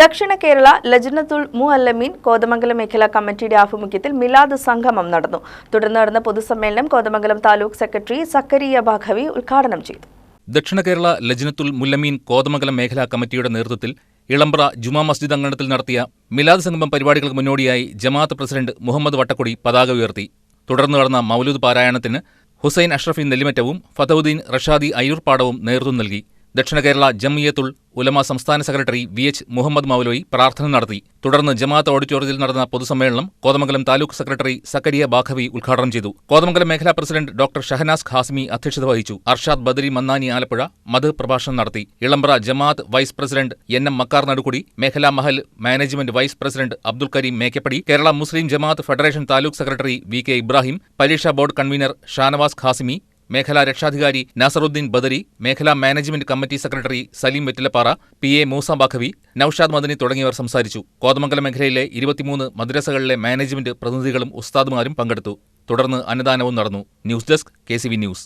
ദക്ഷിണ കേരള ലജ്നത്തുൽ മുഅല്ലമീൻ കോതമംഗലം മേഖലാ കമ്മിറ്റിയുടെ ആഭിമുഖ്യത്തിൽ മിലാദ് സംഗമം നടന്നു. തുടർന്ന് നടന്ന പൊതുസമ്മേളനം കോതമംഗലം താലൂക്ക് സെക്രട്ടറി സക്കരിയ ബാഖവി ഉദ്ഘാടനം ചെയ്തു. ദക്ഷിണ കേരള ലജ്നത്തുൽ മുല്ലമീൻ കോതമംഗലം മേഖലാ കമ്മിറ്റിയുടെ നേതൃത്വത്തിൽ ഇളമ്പ്ര ജുമാ മസ്ജിദ് അങ്കണത്തിൽ നടത്തിയ മിലാദ് സംഗമം പരിപാടികൾക്ക് മുന്നോടിയായി ജമാഅത്ത് പ്രസിഡന്റ് മുഹമ്മദ് വട്ടക്കുടി പതാക ഉയർത്തി. തുടർന്ന് നടന്ന മൗലൂദ് പാരായണത്തിന് ഹുസൈൻ അഷ്റഫി നെല്ലിമറ്റവും ഫതഹുദ്ദീൻ റഷാദി അയ്യൂർപ്പാടവും നേതൃത്വം നൽകി. ദക്ഷിണ കേരള ജമ്മിയത്തുൾ ഉലമ സംസ്ഥാന secretary V H Muhammad Maulavi പ്രാർത്ഥന നടത്തി. തുടർന്ന് ജമാഅത്ത് ഓഡിറ്റോറിയത്തിൽ നടന്ന പൊതുസമ്മേളനം കോതമംഗലം താലൂക്ക് സെക്രട്ടറി സക്കരിയ ബാഖവി ഉദ്ഘാടനം ചെയ്തു. കോതമംഗലം മേഖലാ പ്രസിഡന്റ് ഡോക്ടർ ഷഹനാസ് ഖാസ്മി അധ്യക്ഷത വഹിച്ചു. അർഷാദ് ബദരി മന്നാനി ആലപ്പുഴ മത് പ്രഭാഷണം നടത്തി. ഇളമ്പ്ര ജമാഅത്ത് vice president N M Makkar Nadukkudi മേഖലാ Mahal management vice president Abdul Kareem Mekkappady Kerala Muslim ജമാഅത്ത് federation taluk secretary V K Ibrahim പരീക്ഷാ ബോർഡ് കൺവീനർ ഷാനവാസ് ഖാസിമി മേഖലാ രക്ഷാധികാരി നാസറുദ്ദീൻ ബദരി മേഖലാ management committee secretary Saleem Vettilappara P A Moosa Baqavi Naushad Madani തുടങ്ങിയവർ സംസാരിച്ചു. കോതമംഗലം മേഖലയിലെ ഇരുപത്തിമൂന്ന് മദ്രസകളിലെ management പ്രതിനിധികളും ഉസ്താദുമാരും പങ്കെടുത്തു. തുടർന്ന് അന്നദാനവും നടന്നു. News desk K news.